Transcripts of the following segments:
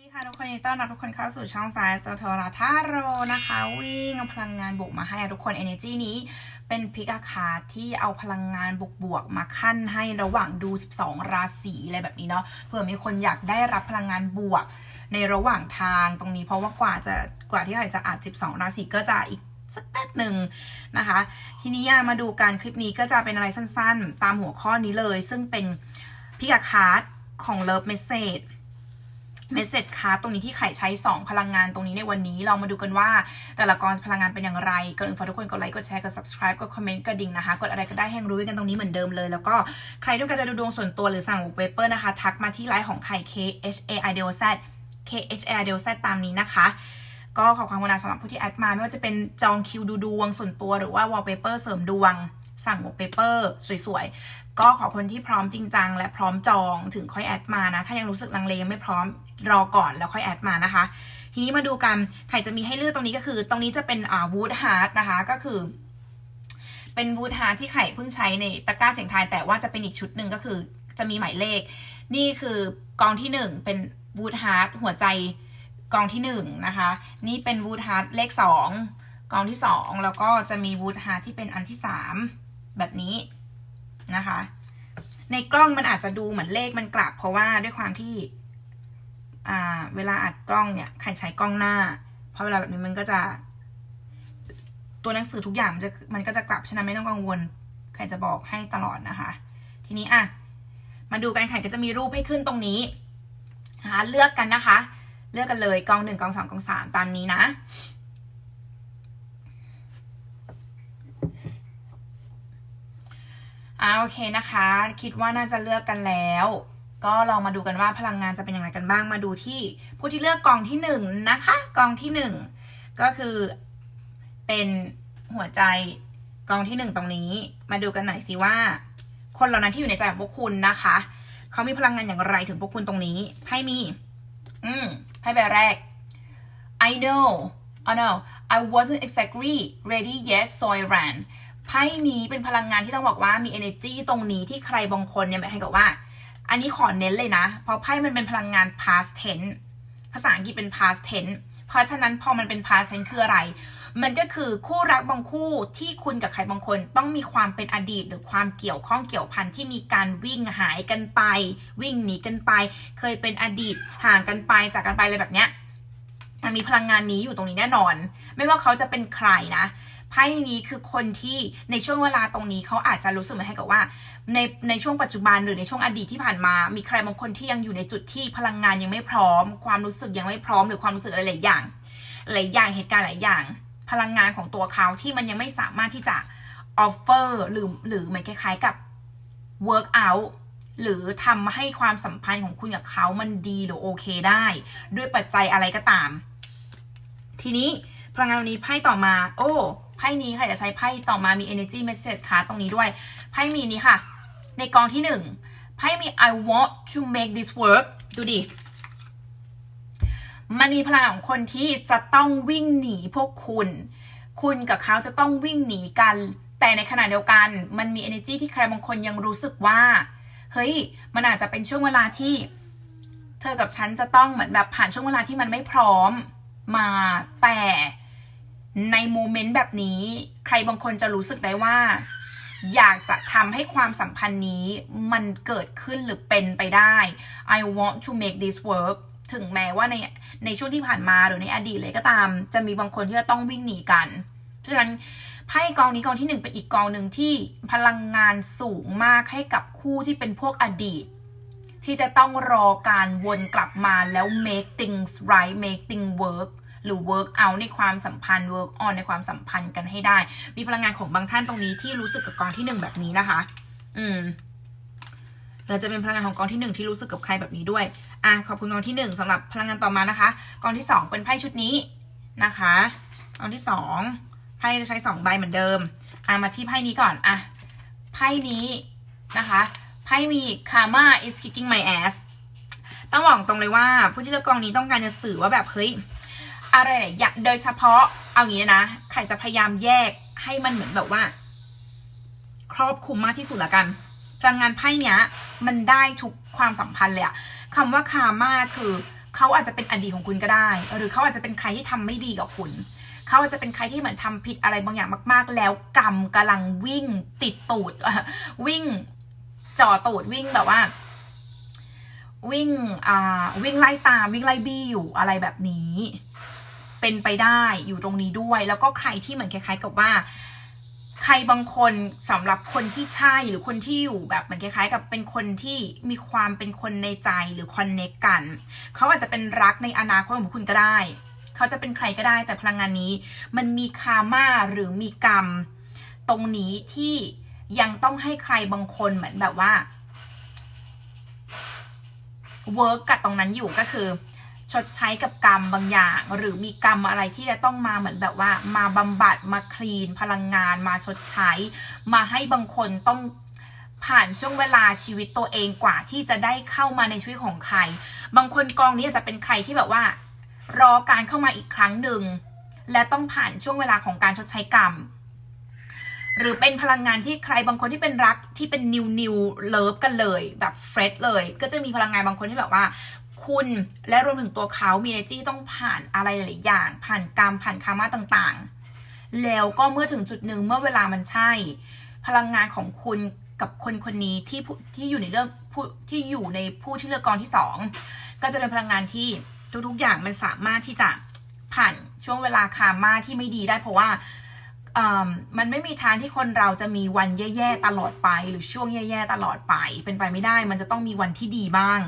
ดีค่ะทุกคนยินดีต้อนรับทุกคนเข้าสู่ช่องสายโซโทราทาโรนะคะ วิ่งเอาพลังงานบวกมาให้ทุกคน Energy นี้เป็นพิกาคาที่เอาพลังงานบวกบวกมาขั้นให้ระหว่างดู 12 ราศีอะไรแบบนี้เนาะเผื่อมีคนอยากได้รับพลังงานบวก ในระหว่างทางตรงนี้เพราะว่ากว่าจะกว่าที่ใครจะอัด 12 ราศีก็จะอีกสักแป๊บหนึ่งนะคะ ทีนี้มาดูการคลิปนี้ก็จะเป็นอะไรสั้นๆ ตามหัวข้อนี้เลย ซึ่งเป็นพิกาคาร์ของ Love Message เมสเซจ เมสเซจคาร์ตรงนี้ที่ไข่ใช้ 2 พลังงานตรงนี้ในวันนี้ เรามาดูกันว่า แต่ละกองพลังงานเป็นอย่างไรก่อนอื่นฝากทุกคนกดไลค์กดแชร์กด subscribe กดคอมเมนต์กดดิ่งนะคะ กดอะไรก็ได้ให้รู้กันตรงนี้เหมือนเดิมเลย แล้วก็ใครต้องการจะดูดวงส่วนตัวหรือสั่งเปเปอร์นะคะ ทักมาที่ไลน์ของไข่ K H A I D O Z K H A I D O Z ตามนี้นะคะ ก็ขอความกรุณาสำหรับผู้ที่แอดมา ไม่ว่าจะเป็นจองคิวดูดวงส่วนตัวหรือว่าวอลเปเปอร์เสริมดวง สั่งวอลเปเปอร์สวยๆ ก็ขอคนที่พร้อมจริงจังและพร้อมจองถึงค่อยแอดมานะ ถ้ายังรู้สึกลังเลยังไม่พร้อมรอก่อนแล้วค่อยแอดมานะคะ ทีนี้มาดูกันใครจะมีให้เลือกตรงนี้ก็คือ ตรงนี้จะเป็นอ่าวูดฮาร์ดนะคะก็คือ เป็นวูดฮาร์ดที่ไข่เพิ่งใช้ในตะกร้าเสียงทายแต่ว่าจะเป็นอีกชุดหนึ่งก็คือจะมีหมายเลข นี่คือกองที่หนึ่งเป็นวูดฮาร์ดหัวใจกองที่หนึ่งนะคะ นี่เป็นวูดฮาร์ดเลขสองกองที่สองแล้วก็จะมีวูดฮาร์ดที่เป็นอันที่สาม แบบนี้นะคะ ในกล้องมันอาจจะดูเหมือนเลขมันกลับ เพราะว่าด้วยความที่เวลาอัดกล้องเนี่ยใครใช้กล้องหน้า เพราะเวลาแบบนี้มันก็จะ ตัวหนังสือทุกอย่างมันจะมันก็จะกลับฉะนั้นไม่ต้องกังวล ใครจะบอกให้ตลอดนะคะ ทีนี้อะมาดูกันค่ะก็จะมีรูปให้ขึ้นตรงนี้นะคะเลือกกันนะคะ เลือกกันเลยกองหนึ่งกองสามกองสามตามนี้นะ อ่าโอเคนะคะ คิดว่าน่าจะเลือกกันแล้ว ก็ลองมาดูกันว่าพลังงานจะเป็นอย่างไรกันบ้างมาดูที่ ผู้ที่เลือกกองที่หนึ่งนะคะกองที่หนึ่งก็คือเป็นหัวใจกองที่หนึ่งตรงนี้ มาดูกันหน่อยสิว่า คนเหล่านั้นที่อยู่ในใจของพวกคุณนะคะเขามีพลังงานอย่างไรถึงพวกคุณตรงนี้ไพ่มี อืมไพ่ใบแรก I know oh no I wasn't exactly ready yet so I ran ไพ่นี้เป็นพลังงานที่ต้องบอกว่ามี energy ตรงนี้ที่ใครบางคนเนี่ยให้กับว่า อันนี้ขอเน้นเลยนะ เพราะไพ่มันเป็นพลังงาน past tense ภาษาอังกฤษเป็น past tense เพราะฉะนั้นพอมันเป็น past tense คืออะไร มันก็คือคู่รักบางคู่ที่คุณกับใครบางคน ต้องมีความเป็นอดีต หรือความเกี่ยวข้องเกี่ยวพันที่มีการวิ่งหายกันไป วิ่งหนีกันไป เคยเป็นอดีตห่างกันไปจากกันไปอะไรแบบเนี้ยมันมีพลังงานนี้อยู่ตรงนี้แน่นอน ไม่ว่าเขาจะเป็นใครนะ ไพ่นี้คือคนที่ในช่วงเวลาตรงนี้เขาอาจจะรู้สึกเหมือนให้กับว่า ในในช่วงปัจจุบันหรือในช่วงอดีตที่ผ่านมา มีใครบางคนที่ยังอยู่ในจุดที่พลังงานยังไม่พร้อม ความรู้สึกยังไม่พร้อมหรือความรู้สึกอะไรหลายอย่างหลายอย่างเหตุการณ์หลายอย่าง พลังงานของตัวเขาที่มันยังไม่สามารถที่จะออฟเฟอร์หรือหรือเหมือนคล้ายๆกับ work out หรือทำให้ความสัมพันธ์ของคุณกับเขามันดีหรือโอเคได้ ด้วยปัจจัยอะไรก็ตาม ทีนี้พลังงานนี้ไพ่ต่อมา โอ้ พ่นี้ค่ะจะใช้ไพ่ต่อมามี energy message card ตรงนี้ด้วย ไพ่มีนี้ค่ะ ในกองที่หนึ่งไพ่มี I want to make this work ดูดิ มันมีพลังของคนที่จะต้องวิ่งหนีพวกคุณ คุณกับเขาจะต้องวิ่งหนีกัน แต่ในขณะเดียวกัน มันมี energy ที่ใครบางคนยังรู้สึกว่า เฮ้ย มันอาจจะเป็นช่วงเวลาที่ เธอกับฉันจะต้องเหมือนแบบผ่านช่วงเวลาที่มันไม่พร้อมมาแต่ ในโมเมนต์แบบนี้ ใครบางคนจะรู้สึกได้ว่า อยากจะทำให้ความสัมพันธ์นี้มันเกิดขึ้นหรือเป็นไปได้ I want to make this work ถึงแม้ว่าในในช่วงที่ผ่านมาหรือในอดีตเลยก็ตาม จะมีบางคนที่จะต้องวิ่งหนีกันเพราะฉะนั้นไพ่กองนี้กองที่หนึ่งเป็นอีกกองหนึ่งที่พลังงานสูงมากให้กับคู่ที่เป็นพวกอดีต ที่จะต้องรอการวนกลับมาแล้ว make things right make things work หรือ work out ในความสัมพันธ์ work on ในความสัมพันธ์กันให้ได้ มีพลังงานของบางท่านตรงนี้ที่รู้สึกกับกองที่หนึ่งแบบนี้นะคะ อืมเราจะเป็นพลังงานของกองที่หนึ่งที่รู้สึกกับใครแบบนี้ด้วย อะขอบคุณกองที่หนึ่งสำหรับพลังงานต่อมานะคะ กองที่สองเป็นไพ่ชุดนี้นะคะ กองที่สองไพ่จะใช้สองใบเหมือนเดิม อะมาที่ไพ่นี้ก่อน อะ ไพ่นี้นะคะ ไพ่มี karma is kicking my ass ต้องบอกตรงเลยว่า ผู้ที่เลือกกองนี้ต้องการจะสื่อว่าแบบเฮ้ย อะไรหลายอย่างโดยเฉพาะเอางี้นะใครจะพยายามแยกให้มันเหมือนแบบว่า ครอบคลุมมากที่สุดละกันพลังงานไพ่เนี้ย มันได้ทุกความสัมพันธ์เลยอะคำว่าคามาคือเขาอาจจะเป็นอดีตของคุณก็ได้ หรือเขาอาจจะเป็นใครที่ทำไม่ดีกับคุณเขาอาจจะเป็นใครที่เหมือนทำผิดอะไรบางอย่างมาก ๆ แล้วกรรมกำลังวิ่งติดตูดวิ่งจ่อตูดวิ่งแบบว่า วิ่งอ่าวิ่งไล่ตามวิ่งไล่บี้อยู่อะไรแบบนี้ เป็นไปได้อยู่ตรงนี้ด้วย แล้วก็ใครที่เหมือนคล้าย ๆ กับว่า ใครบางคนสำหรับคนที่ใช่หรือคนที่อยู่แบบเหมือนคล้าย ๆ กับเป็นคนที่มีความเป็นคนในใจหรือคอนเนคกัน เขาอาจจะเป็นรักในอนาคตของคุณก็ได้ เขาจะเป็นใครก็ได้แต่พลังงานนี้ มันมีคาม่าหรือมีกรรม ตรงนี้ที่ยังต้องให้ใครบางคนเหมือนแบบว่าเวิร์กกับตรงนั้นอยู่ก็คือ ชดใช้กับกรรมบางอย่าง หรือมีกรรมอะไรที่จะต้องมาเหมือนแบบว่า มาบำบัดมาคลีนพลังงาน มาชดใช้ มาให้บางคนต้องผ่านช่วงเวลาชีวิตตัวเองกว่าที่จะได้เข้ามาในชีวิตของใคร บางคนกองนี้อาจจะเป็นใครที่แบบว่า รอการเข้ามาอีกครั้งหนึ่งและต้องผ่านช่วงเวลาของการชดใช้กรรม หรือเป็นพลังงานที่ใครบางคนที่เป็นรักที่เป็นนิวนิวเลิฟกันเลย แบบเฟรชเลย ก็จะมีพลังงานบางคนที่แบบว่า คุณและรวมถึงตัวเขามี energy ต้องผ่านอะไรหลายอย่าง ผ่านกรรมผ่านคามาต่างๆ แล้วก็เมื่อถึงจุดหนึ่งเมื่อเวลามันใช่ พลังงานของคุณกับคนคนนี้ที่ที่อยู่ในเรื่องผู้ที่อยู่ในผู้ที่เลือกกองที่สองก็จะเป็นพลังงานที่ทุกๆอย่างมันสามารถที่จะผ่านช่วงเวลาคามาที่ไม่ดีได้เพราะว่ามันไม่มีทางที่คนเราจะมีวันแย่ๆตลอดไป หรือช่วงแย่ๆตลอดไป เป็นไปไม่ได้ มันจะต้องมีวันที่ดีบ้าง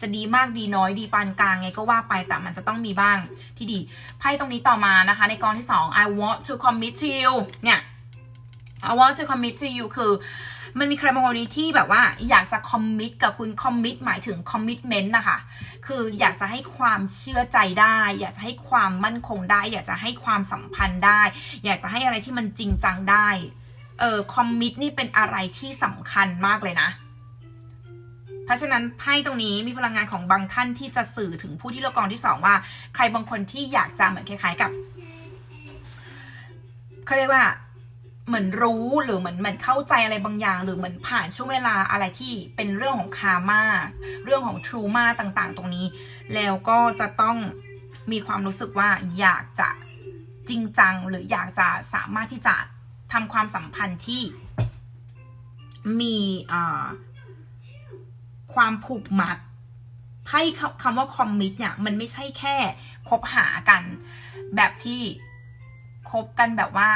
จะดีมากดีน้อยดีปานกลางไงก็ว่าไปแต่มันจะต้องมีบ้างที่ดีไพ่ตรงนี้ต่อมานะคะ ในกองที่สอง I want to commit to you เนี่ย I want to commit to you คือมันมีใครบางคนนี้ที่แบบว่าอยากจะคอมมิตกับคุณคอมมิตหมายถึงคอมมิตเมนต์นะคะ คืออยากจะให้ความเชื่อใจได้ อยากจะให้ความมั่นคงได้ อยากจะให้ความสัมพันธ์ได้ อยากจะให้อะไรที่มันจริงจังได้ เออคอมมิตนี่เป็นอะไรที่สำคัญมากเลยนะ ราะฉะนั้นไพ่ตรงนี้มีพลังงานของบางท่านที่จะสื่อถึงผู้ที่เลือกกองที่สองว่า ใครบางคนที่อยากจะเหมือนคล้ายๆกับเขาเรียกว่าเหมือนรู้หรือเหมือนเหมือนเข้าใจอะไรบางอย่าง หรือเหมือนผ่านช่วงเวลาอะไรที่เป็นเรื่องของคามาเรื่องของทรูมาต่างๆ ตรงนี้ แล้วก็จะต้องมีความรู้สึกว่าอยากจะจริงจัง หรืออยากจะสามารถที่จะทำความสัมพันธ์ที่มีอ่า ความผูกมัดไพ่คำว่าคอมมิตเนี่ย มันไม่ใช่แค่คบหากัน แบบที่คบกันแบบว่า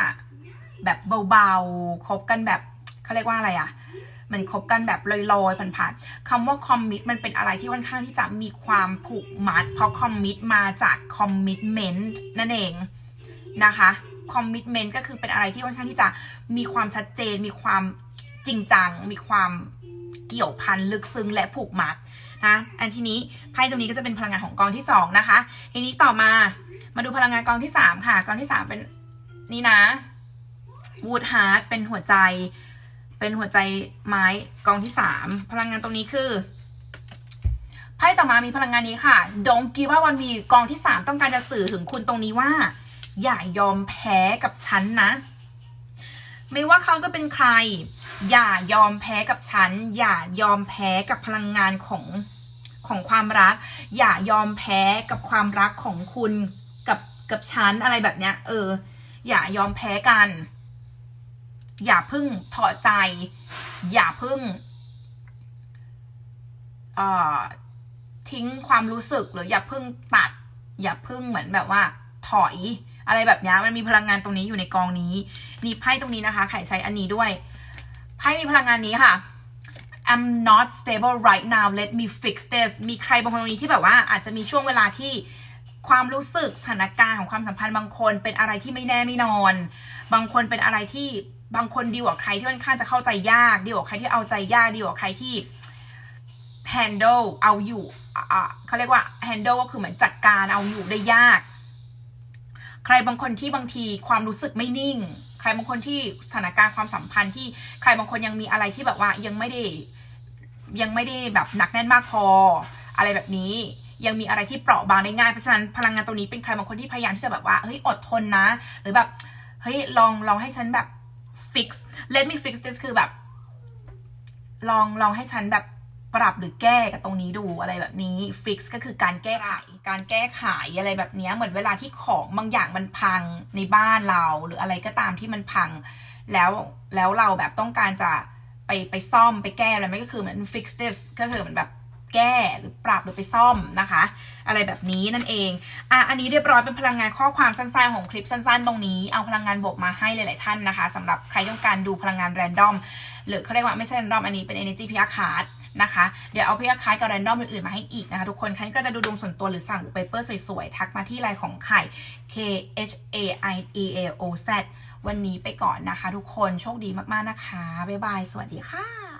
แบบเบาๆคบกันแบบเขาเรียกว่าอะไรอะ่ะมันคบกันแบบลอยๆผ่านๆคำว่าคอมมิตมันเป็นอะไรที่ค่อนข้างที่จะมีความผูกมัด เพราะคอมมิตมาจากคอมมิตเมนต์นั่นเองนะคะคอมมิตเมนต์ก็คือเป็นอะไรที่ค่อนข้างที่จะมีความชัดเจน มีความจริงจัง มีความ เกี่ยวพันลึกซึ้งและผูกมัดนะอันที่นี้ไพ่ตรงนี้ก็จะเป็นพลังงานของกองที่สองนะคะทีนี้ต่อมามาดูพลังงานกองที่สามค่ะ กองที่สามเป็นนี่นะวูดฮาร์ดเป็นหัวใจ เป็นหัวใจไม้กองที่สามพลังงานตรงนี้คือไพ่ต่อมามีพลังงานนี้ค่ะดงกีว่าวันมีกองที่สามต้องการจะสื่อถึงคุณตรงนี้ว่า อย่ายอมแพ้กับฉันนะ ไม่ว่าเขาจะเป็นใคร อย่ายอมแพ้กับฉัน อย่ายอมแพ้กับพลังงานของของความรัก อย่ายอมแพ้กับความรักของคุณกับกับฉันอะไรแบบเนี้ย เออ อย่ายอมแพ้กัน อย่าพึ่งถอดใจ อย่าพึ่งเอ่อทิ้งความรู้สึกหรืออย่าพึ่งตัด อย่าพึ่งเหมือนแบบว่า ถอย อะไรแบบนี้มันมีพลังงานตรงนี้อยู่ในกองนี้นี่ไพ่ตรงนี้นะคะไข่ใช้อันนี้ด้วยไพ่มีพลังงานนี้ค่ะ I'm not stable right now let me fix this มีใครบางคนตรงนี้ที่แบบว่าอาจจะมีช่วงเวลาที่ความรู้สึกสถานการณ์ของความสัมพันธ์บางคนเป็นอะไรที่ไม่แน่ไม่นอน บางคนเป็นอะไรที่บางคนดีกว่าใครที่ค่อนข้างจะเข้าใจยากดีกว่าใครที่เอาใจยากดีกว่าใครที่ handle เอาอยู่เขาเรียกว่า handle ก็คือเหมือนจัดการเอาอยู่ได้ยาก ใครบางคนที่บางทีความรู้สึกไม่นิ่ง ใครบางคนที่สถานการณ์ความสัมพันธ์ที่ใครบางคนยังมีอะไรที่แบบว่ายังไม่ได้ยังไม่ได้แบบหนักแน่นมากพอ อะไรแบบนี้ยังมีอะไรที่เปราะบางได้ง่ายเพราะฉะนั้นพลังงานตรงนี้เป็นใครบางคนที่พยายามที่จะแบบว่าเฮ้ยอดทนนะ หรือแบบเฮ้ยลองลองให้ฉันแบบ fix let me fix this คือแบบ ลองลองให้ฉันแบบ ปรับหรือแก้กับตรงนี้ดูอะไรแบบนี้ fix ก็คือการแก้ไขการแก้ไขอะไรแบบเนี้ยเหมือนเวลาที่ของบางอย่างมันพังในบ้านเรา หรืออะไรก็ตามที่มันพัง แล้วแล้วเราแบบต้องการจะไปไปซ่อมไปแก้อะไรไม่ก็คือเหมือน fix this ก็คือเหมือนแบบ แก้หรือปรับหรือไปซ่อมนะคะ อะไรแบบนี้นั่นเองอะอันนี้เรียบร้อยเป็นพลังงานข้อความสั้นๆของคลิปสั้นๆ ตรงนี้เอาพลังงานบวกมาให้หลายๆท่านนะคะสำหรับใครต้องการดูพลังงานแรนดอมหรือเขาเรียกว่าไม่ใช่ random อันนี้เป็น energy p r card นะคะ เดี๋ยวเอา p r card กับ random อื่นๆมาให้อีกนะคะทุกคน ใครก็จะดูดวงส่วนตัวหรือสั่งเปเปอร์สวยๆ ทักมาที่ไลน์ของไข่ K H A I E A O Z วันนี้ไปก่อนนะคะทุกคน โชคดีมากๆนะคะ บ๊ายบาย สวัสดีค่ะ